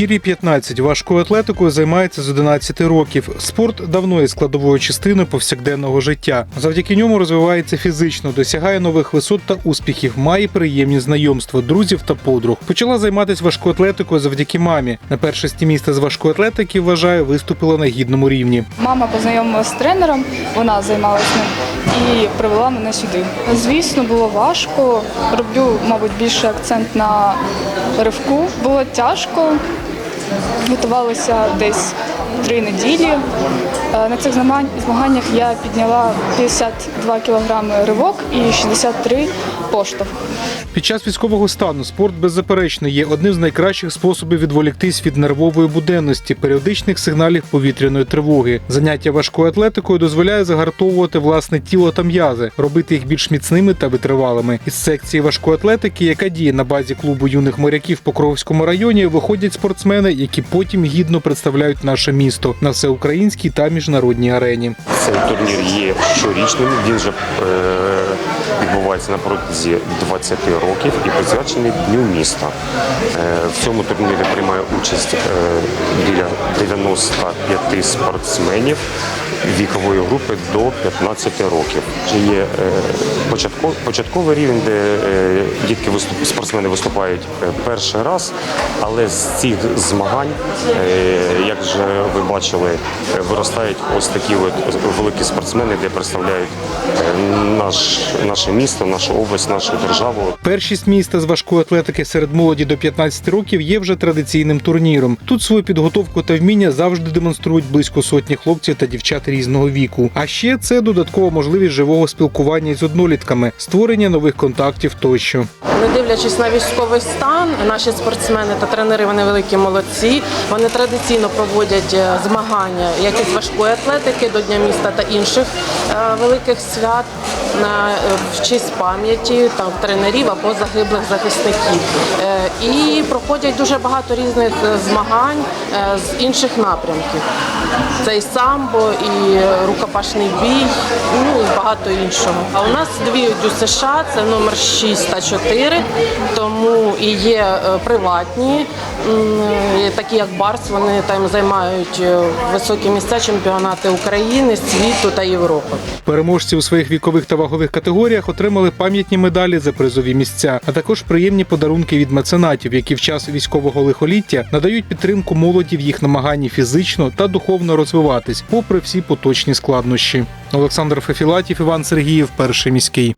Підгір'ї 15 важкою атлетикою займається з 11 років. Спорт давно є складовою частиною повсякденного життя. Завдяки ньому розвивається фізично, досягає нових висот та успіхів, має приємні знайомства, друзів та подруг. Почала займатися важкою атлетикою завдяки мамі. На першості міста з важкої атлетики вважає, виступила на гідному рівні. Мама познайомилася з тренером, вона займалася ним і привела мене сюди. Звісно, було важко. Роблю, мабуть, більше акцент на ривку. Було тяжко. Готувалися десь три неділі. Е, На цих змаганнях я підняла 52 кілограми ривок і 63 поштовх. Під час військового стану спорт беззаперечно є одним з найкращих способів відволіктись від нервової буденності, періодичних сигналів повітряної тривоги. Заняття важкою атлетикою дозволяє загартовувати власне тіло та м'язи, робити їх більш міцними та витривалими. Із секції важкої атлетики, яка діє на базі клубу юних моряків в Покровському районі, виходять спортсмени, які потім гідно представляють наше місто на всеукраїнській та міжнародній арені. Цей турнір є щорічним. Він же е, відбувається на протязі 20 років і присвячений Дню міста. Е, в цьому турнірі приймає участь е, біля 95 спортсменів вікової групи до 15 років. Чи є е, початковий рівень, де дітки спортсмени виступають перший раз, але з цих змагань, як же ви бачили, виростають ось такі от великі спортсмени, де представляють е, наш, наше місто, нашу область, нашу державу. Першість міста з важкої атлетики серед молоді до 15 років є вже традиційним турніром. Тут свою підготовку та вміння завжди демонструють близько сотні хлопців та дівчат різного віку. А ще це додаткова можливість живого спілкування з однолітками, створення нових контактів тощо. Не дивлячись на військовий стан, наші спортсмени та тренери вони великі молодці. Вони традиційно проводять е, змагання, як із важкої атлетики до Дня міста та інших е, великих свят на е, в честь пам'яті там тренерів або загиблих захисників. Е, І проходять дуже багато різних змагань з інших напрямків. Це і самбо, і рукопашний бій, ну і багато іншого. А у нас дві ДЮСШ, це номер 6 та 4, тому і є приватні, такі як Барс, вони там займають е, високі місця чемпіонати України, світу та Європи. Переможці у своїх вікових та вагових категоріях отримали пам'ятні медалі за призові місця, а також приємні подарунки від меценатів, які в час військового лихоліття надають підтримку молоді в їх намаганні фізично та духовно розвиватись, попри всі поточні складнощі. Олександр Фефілатів, Іван Сергіїв, перший міський.